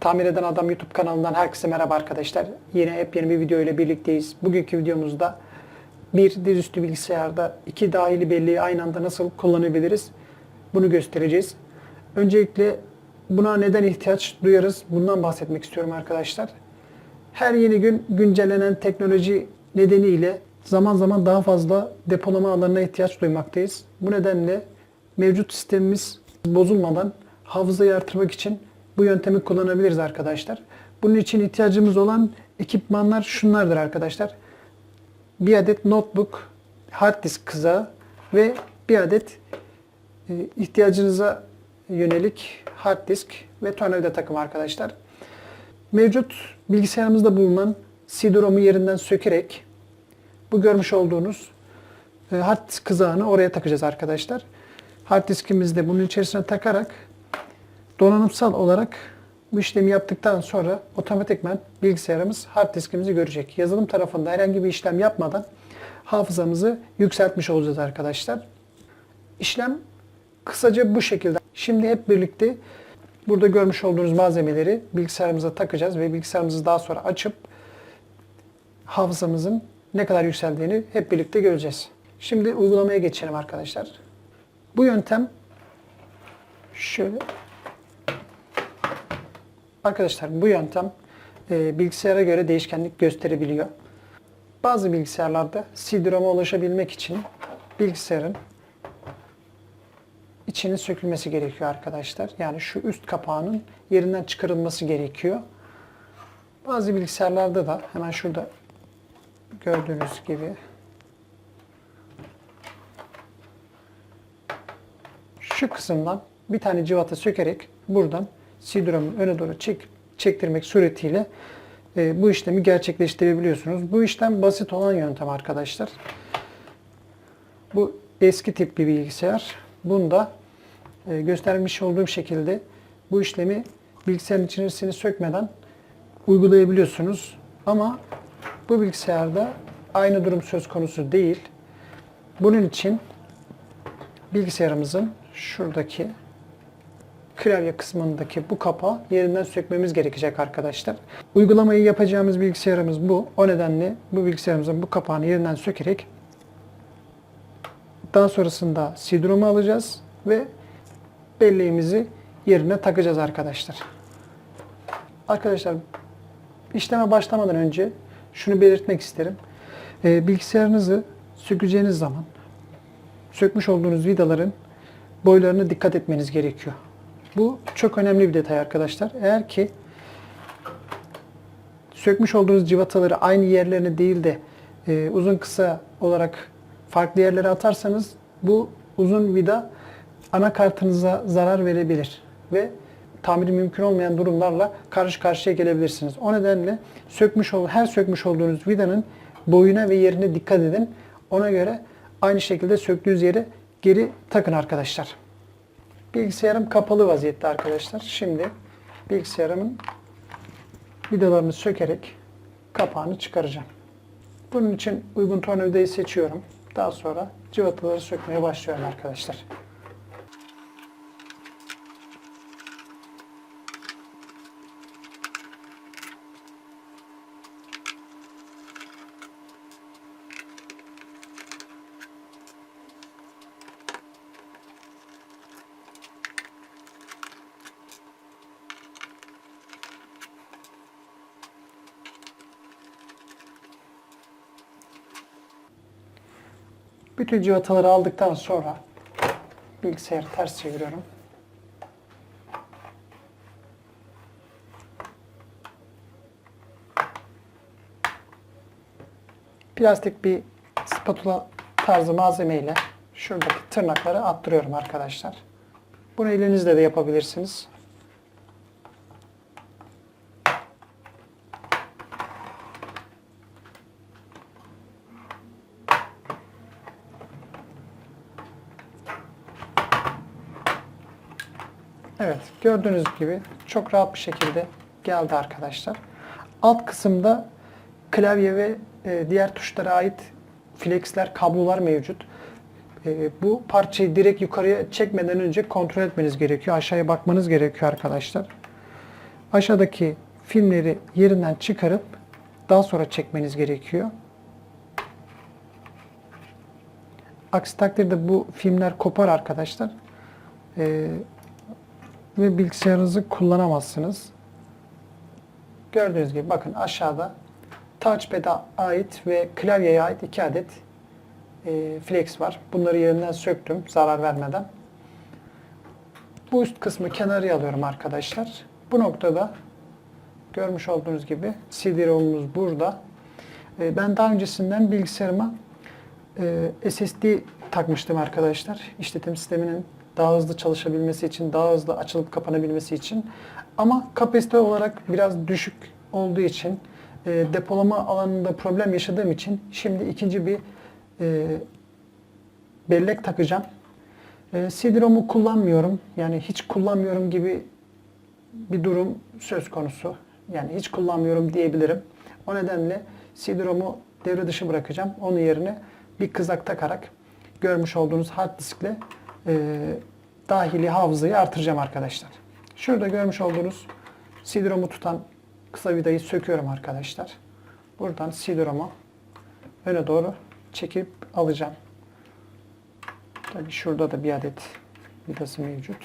Tamir Eden Adam YouTube kanalından herkese merhaba arkadaşlar. Yine hep yeni bir video ile birlikteyiz. Bugünkü videomuzda bir dizüstü bilgisayarda iki dahili belleği aynı anda nasıl kullanabiliriz? Bunu göstereceğiz. Öncelikle buna neden ihtiyaç duyarız? Bundan bahsetmek istiyorum arkadaşlar. Her yeni gün güncellenen teknoloji nedeniyle zaman zaman daha fazla depolama alanına ihtiyaç duymaktayız. Bu nedenle mevcut sistemimiz bozulmadan hafızayı artırmak için bu yöntemi kullanabiliriz arkadaşlar. Bunun için ihtiyacımız olan ekipmanlar şunlardır arkadaşlar. Bir adet notebook, hard disk kızağı ve bir adet e, ihtiyacınıza yönelik hard disk ve tornavida takım arkadaşlar. Mevcut bilgisayarımızda bulunan CD-ROM'u yerinden sökerek bu görmüş olduğunuz e, hard disk kızağını oraya takacağız arkadaşlar. Hard diskimizi de bunun içerisine takarak donanımsal olarak bu işlemi yaptıktan sonra otomatikman bilgisayarımız hard diskimizi görecek. Yazılım tarafında herhangi bir işlem yapmadan hafızamızı yükseltmiş olacağız arkadaşlar. İşlem kısaca bu şekilde. Şimdi hep birlikte burada görmüş olduğunuz malzemeleri bilgisayarımıza takacağız ve bilgisayarımızı daha sonra açıp hafızamızın ne kadar yükseldiğini hep birlikte göreceğiz. Şimdi uygulamaya geçelim arkadaşlar. Bu yöntem şöyle Arkadaşlar bu yöntem e, bilgisayara göre değişkenlik gösterebiliyor. Bazı bilgisayarlarda CD-ROM'a ulaşabilmek için bilgisayarın içinin sökülmesi gerekiyor arkadaşlar. Yani şu üst kapağının yerinden çıkarılması gerekiyor. Bazı bilgisayarlarda da hemen şurada gördüğünüz gibi şu kısımdan bir tane civata sökerek buradan CD-ROM'un öne doğru çek, çektirmek suretiyle e, bu işlemi gerçekleştirebiliyorsunuz. Bu işlem basit olan yöntem arkadaşlar. Bu eski tip bir bilgisayar. Bunda e, göstermiş olduğum şekilde bu işlemi bilgisayarın içerisini sökmeden uygulayabiliyorsunuz. Ama bu bilgisayarda aynı durum söz konusu değil. Bunun için bilgisayarımızın şuradaki klavye kısmındaki bu kapağı yerinden sökmemiz gerekecek arkadaşlar. Uygulamayı yapacağımız bilgisayarımız bu. O nedenle bu bilgisayarımızın bu kapağını yerinden sökerek daha sonrasında CD-ROM'u alacağız ve belleğimizi yerine takacağız arkadaşlar. Arkadaşlar işleme başlamadan önce şunu belirtmek isterim. Ee, bilgisayarınızı sökeceğiniz zaman sökmüş olduğunuz vidaların boylarına dikkat etmeniz gerekiyor. Bu çok önemli bir detay arkadaşlar. Eğer ki sökmüş olduğunuz civataları aynı yerlerine değil de e, uzun kısa olarak farklı yerlere atarsanız bu uzun vida anakartınıza zarar verebilir ve tamiri mümkün olmayan durumlarla karşı karşıya gelebilirsiniz. O nedenle sökmüş ol, her sökmüş olduğunuz vidanın boyuna ve yerine dikkat edin. Ona göre aynı şekilde söktüğünüz yeri geri takın arkadaşlar. Bilgisayarım kapalı vaziyette arkadaşlar. Şimdi bilgisayarımın vidalarını sökerek kapağını çıkaracağım. Bunun için uygun tornavidayı seçiyorum. Daha sonra cıvataları sökmeye başlıyorum arkadaşlar. Bütün civataları aldıktan sonra bilgisayarı ters çeviriyorum. Plastik bir spatula tarzı malzemeyle şuradaki tırnakları attırıyorum arkadaşlar. Bunu elinizle de yapabilirsiniz. Evet, gördüğünüz gibi çok rahat bir şekilde geldi arkadaşlar. Alt kısımda klavye ve e, diğer tuşlara ait flexler, kablolar mevcut. E, bu parçayı direkt yukarıya çekmeden önce kontrol etmeniz gerekiyor. Aşağıya bakmanız gerekiyor arkadaşlar. aşağıdaki filmleri yerinden çıkarıp daha sonra çekmeniz gerekiyor. Aksi takdirde bu filmler kopar arkadaşlar. Ee, ve bilgisayarınızı kullanamazsınız. Gördüğünüz gibi bakın aşağıda touchpad'a ait ve klavyeye ait iki adet e, flex var. Bunları yerinden söktüm zarar vermeden. Bu üst kısmı kenarıya alıyorum arkadaşlar. Bu noktada görmüş olduğunuz gibi CD-ROM'umuz burada. E, ben daha öncesinden bilgisayarıma e, SSD takmıştım arkadaşlar. İşletim sisteminin daha hızlı çalışabilmesi için, daha hızlı açılıp kapanabilmesi için. Ama kapasite olarak biraz düşük olduğu için, e, depolama alanında problem yaşadığım için şimdi ikinci bir e, bellek takacağım. E, CD-ROM'u kullanmıyorum. Yani hiç kullanmıyorum gibi bir durum söz konusu. Yani hiç kullanmıyorum diyebilirim. O nedenle CD-ROM'u devre dışı bırakacağım. Onun yerine bir kızak takarak görmüş olduğunuz hard diskle e, dahili hafızayı artıracağım arkadaşlar. Şurada görmüş olduğunuz CD-ROM'u tutan kısa vidayı söküyorum arkadaşlar. Buradan CD-ROM'u öne doğru çekip alacağım. Tabii şurada da bir adet vidası mevcut.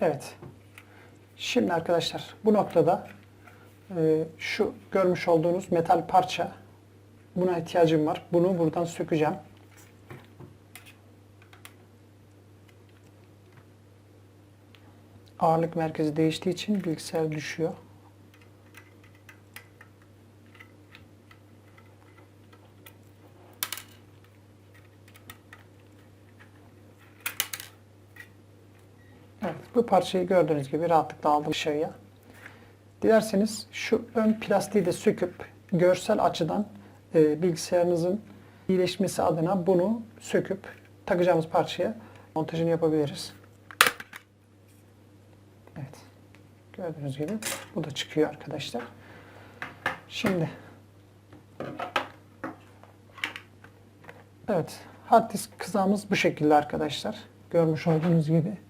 Evet. Şimdi arkadaşlar bu noktada e, şu görmüş olduğunuz metal parça buna ihtiyacım var. Bunu buradan sökeceğim. Ağırlık merkezi değiştiği için bilgisayar düşüyor. Evet, bu parçayı gördüğünüz gibi rahatlıkla aldım dışarıya. Dilerseniz şu ön plastiği de söküp görsel açıdan e, bilgisayarınızın iyileşmesi adına bunu söküp takacağımız parçaya montajını yapabiliriz. Evet. Gördüğünüz gibi bu da çıkıyor arkadaşlar. Şimdi Evet. Hard disk kızağımız bu şekilde arkadaşlar. Görmüş olduğunuz gibi.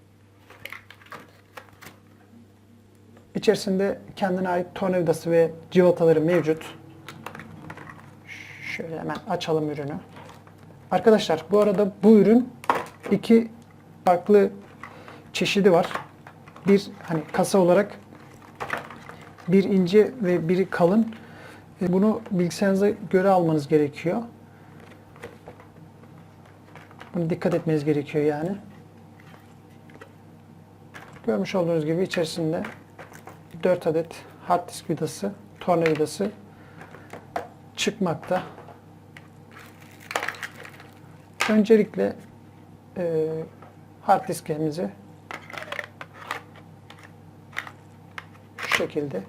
İçerisinde kendine ait tornavidası ve civataları mevcut. Şöyle hemen açalım ürünü. Arkadaşlar bu arada bu ürün iki farklı çeşidi var. Bir hani kasa olarak bir ince ve biri kalın. E, Bunu bilgisayarınıza göre almanız gerekiyor. Bunu dikkat etmeniz gerekiyor yani. Görmüş olduğunuz gibi içerisinde 4 adet hard disk vidası, torna vidası çıkmakta. Öncelikle e, hard diskimizi şu şekilde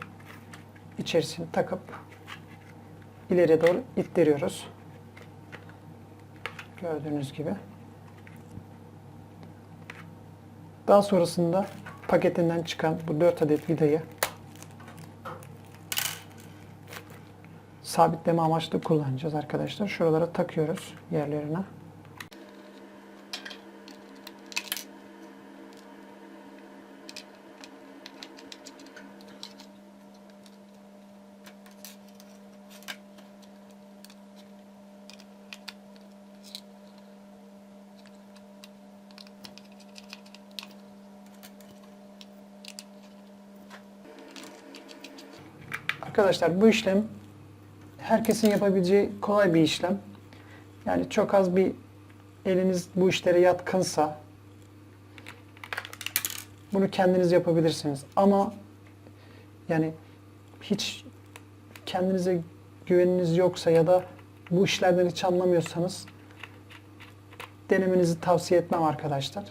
içerisine takıp ileriye doğru ittiriyoruz. Gördüğünüz gibi. Daha sonrasında paketinden çıkan bu 4 adet vidayı sabitleme amaçlı kullanacağız arkadaşlar. Şuralara takıyoruz yerlerine. Arkadaşlar bu işlem herkesin yapabileceği kolay bir işlem. Yani çok az bir eliniz bu işlere yatkınsa bunu kendiniz yapabilirsiniz. Ama yani hiç kendinize güveniniz yoksa ya da bu işlerden hiç anlamıyorsanız denemenizi tavsiye etmem arkadaşlar.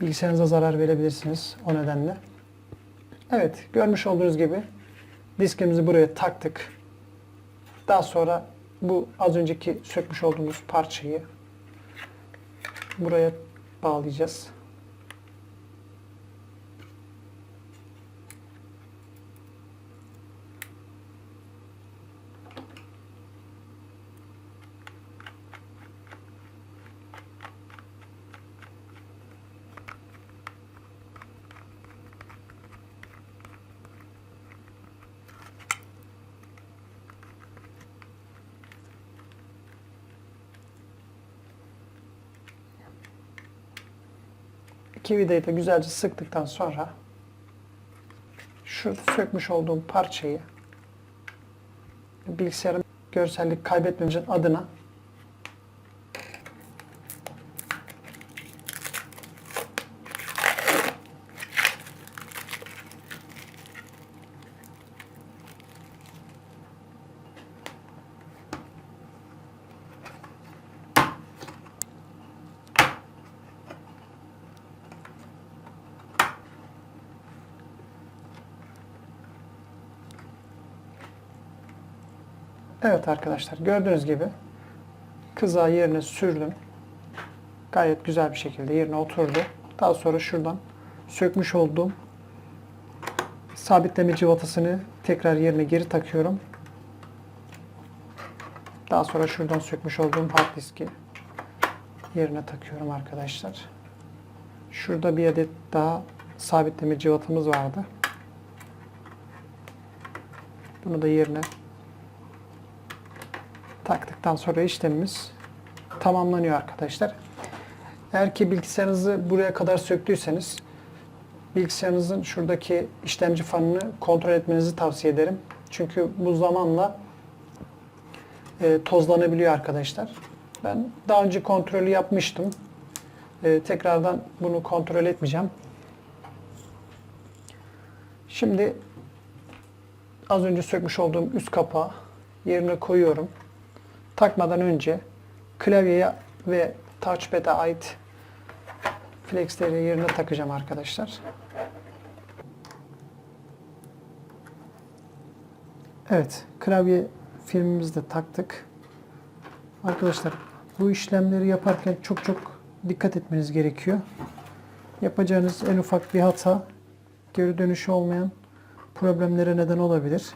Bilgisayarınıza zarar verebilirsiniz o nedenle. Evet, görmüş olduğunuz gibi diskimizi buraya taktık. Daha sonra bu az önceki sökmüş olduğumuz parçayı buraya bağlayacağız. İki vidayı da güzelce sıktıktan sonra şu sökmüş olduğum parçayı bilgisayarın görsellik kaybetmemizin adına Evet arkadaşlar gördüğünüz gibi kızağı yerine sürdüm. Gayet güzel bir şekilde yerine oturdu. Daha sonra şuradan sökmüş olduğum sabitleme cıvatasını tekrar yerine geri takıyorum. Daha sonra şuradan sökmüş olduğum hard diski yerine takıyorum arkadaşlar. Şurada bir adet daha sabitleme cıvatamız vardı. Bunu da yerine taktıktan sonra işlemimiz tamamlanıyor arkadaşlar. Eğer ki bilgisayarınızı buraya kadar söktüyseniz bilgisayarınızın şuradaki işlemci fanını kontrol etmenizi tavsiye ederim. Çünkü bu zamanla e, tozlanabiliyor arkadaşlar. Ben daha önce kontrolü yapmıştım. E, tekrardan bunu kontrol etmeyeceğim. Şimdi az önce sökmüş olduğum üst kapağı yerine koyuyorum takmadan önce klavyeye ve touchpad'e ait flexleri yerine takacağım arkadaşlar. Evet, klavye filmimizi de taktık. Arkadaşlar bu işlemleri yaparken çok çok dikkat etmeniz gerekiyor. Yapacağınız en ufak bir hata geri dönüşü olmayan problemlere neden olabilir.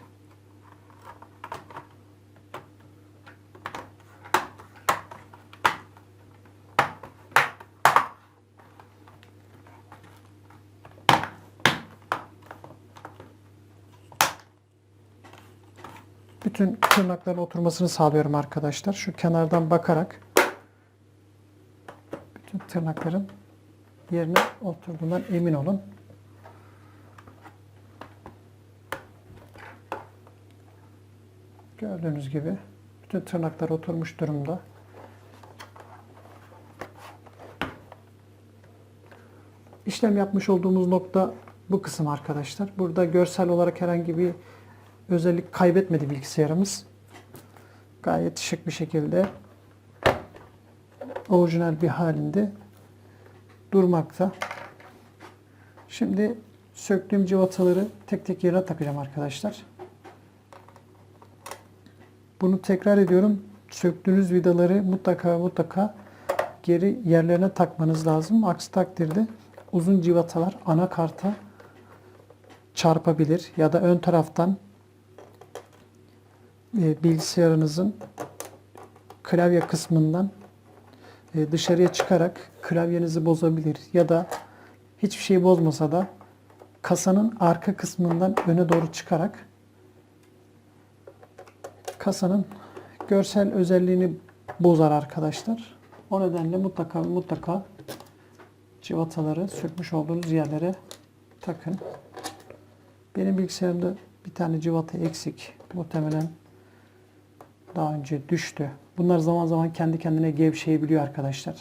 bütün tırnakların oturmasını sağlıyorum arkadaşlar. Şu kenardan bakarak bütün tırnakların yerine oturduğundan emin olun. Gördüğünüz gibi bütün tırnaklar oturmuş durumda. İşlem yapmış olduğumuz nokta bu kısım arkadaşlar. Burada görsel olarak herhangi bir özellik kaybetmedi bilgisayarımız. Gayet şık bir şekilde orijinal bir halinde durmakta. Şimdi söktüğüm civataları tek tek yerine takacağım arkadaşlar. Bunu tekrar ediyorum. Söktüğünüz vidaları mutlaka mutlaka geri yerlerine takmanız lazım. Aksi takdirde uzun civatalar anakarta çarpabilir ya da ön taraftan bilgisayarınızın klavye kısmından e, dışarıya çıkarak klavyenizi bozabilir ya da hiçbir şey bozmasa da kasanın arka kısmından öne doğru çıkarak kasanın görsel özelliğini bozar arkadaşlar. O nedenle mutlaka mutlaka civataları sökmüş olduğunuz yerlere takın. Benim bilgisayarımda bir tane civata eksik. Muhtemelen daha önce düştü. Bunlar zaman zaman kendi kendine gevşeyebiliyor arkadaşlar.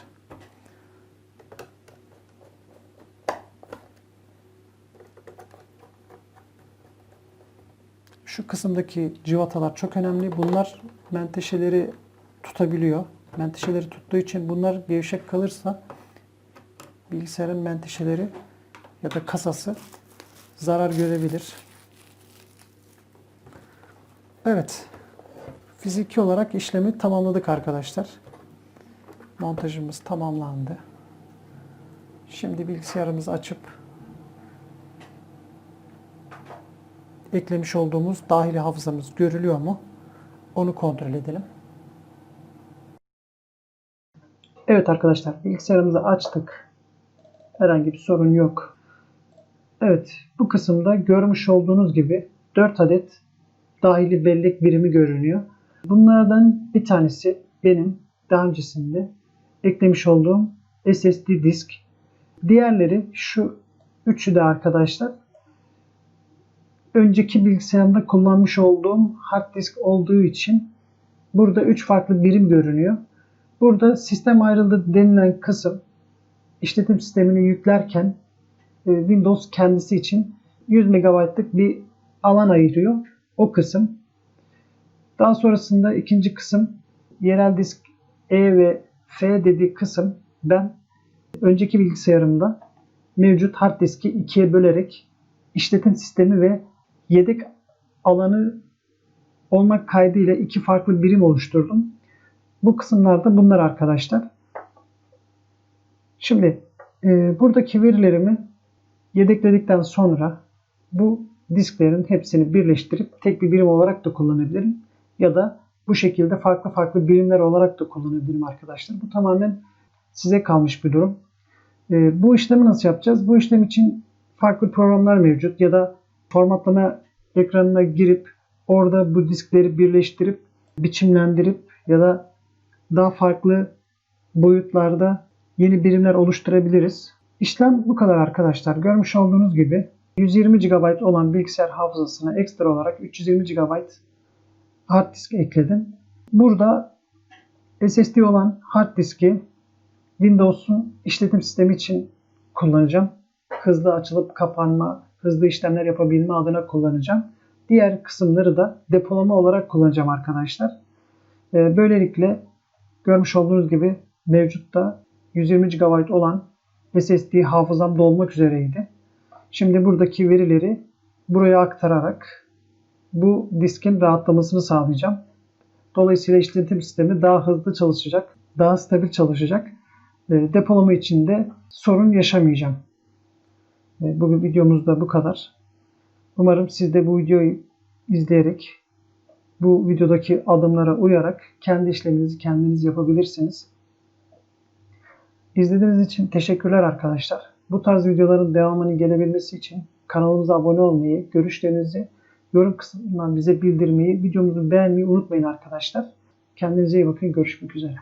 Şu kısımdaki civatalar çok önemli. Bunlar menteşeleri tutabiliyor. Menteşeleri tuttuğu için bunlar gevşek kalırsa bilgisayarın menteşeleri ya da kasası zarar görebilir. Evet. Fiziki olarak işlemi tamamladık arkadaşlar. Montajımız tamamlandı. Şimdi bilgisayarımızı açıp eklemiş olduğumuz dahili hafızamız görülüyor mu? Onu kontrol edelim. Evet arkadaşlar bilgisayarımızı açtık. Herhangi bir sorun yok. Evet bu kısımda görmüş olduğunuz gibi 4 adet dahili bellek birimi görünüyor. Bunlardan bir tanesi benim daha öncesinde eklemiş olduğum SSD disk. Diğerleri şu üçü de arkadaşlar önceki bilgisayarımda kullanmış olduğum hard disk olduğu için burada üç farklı birim görünüyor. Burada sistem ayrıldı denilen kısım işletim sistemini yüklerken e, Windows kendisi için 100 MB'lık bir alan ayırıyor. O kısım. Daha sonrasında ikinci kısım yerel disk E ve F dediği kısım ben önceki bilgisayarımda mevcut hard diski ikiye bölerek işletim sistemi ve yedek alanı olmak kaydıyla iki farklı birim oluşturdum. Bu kısımlarda bunlar arkadaşlar. Şimdi e, buradaki verilerimi yedekledikten sonra bu disklerin hepsini birleştirip tek bir birim olarak da kullanabilirim. Ya da bu şekilde farklı farklı birimler olarak da kullanabilirim arkadaşlar. Bu tamamen size kalmış bir durum. E, bu işlemi nasıl yapacağız? Bu işlem için farklı programlar mevcut ya da formatlama ekranına girip orada bu diskleri birleştirip biçimlendirip ya da daha farklı boyutlarda yeni birimler oluşturabiliriz. İşlem bu kadar arkadaşlar. Görmüş olduğunuz gibi 120 GB olan bilgisayar hafızasına ekstra olarak 320 GB hard disk ekledim. Burada SSD olan hard diski Windows'un işletim sistemi için kullanacağım. Hızlı açılıp kapanma, hızlı işlemler yapabilme adına kullanacağım. Diğer kısımları da depolama olarak kullanacağım arkadaşlar. Ee, böylelikle görmüş olduğunuz gibi mevcutta 120 GB olan SSD hafızam dolmak üzereydi. Şimdi buradaki verileri buraya aktararak bu diskin rahatlamasını sağlayacağım. Dolayısıyla işletim sistemi daha hızlı çalışacak, daha stabil çalışacak. E, depolama için de sorun yaşamayacağım. E, bugün videomuz da bu kadar. Umarım siz de bu videoyu izleyerek bu videodaki adımlara uyarak kendi işleminizi kendiniz yapabilirsiniz. İzlediğiniz için teşekkürler arkadaşlar. Bu tarz videoların devamının gelebilmesi için kanalımıza abone olmayı, görüşlerinizi yorum kısmından bize bildirmeyi, videomuzu beğenmeyi unutmayın arkadaşlar. Kendinize iyi bakın. Görüşmek üzere.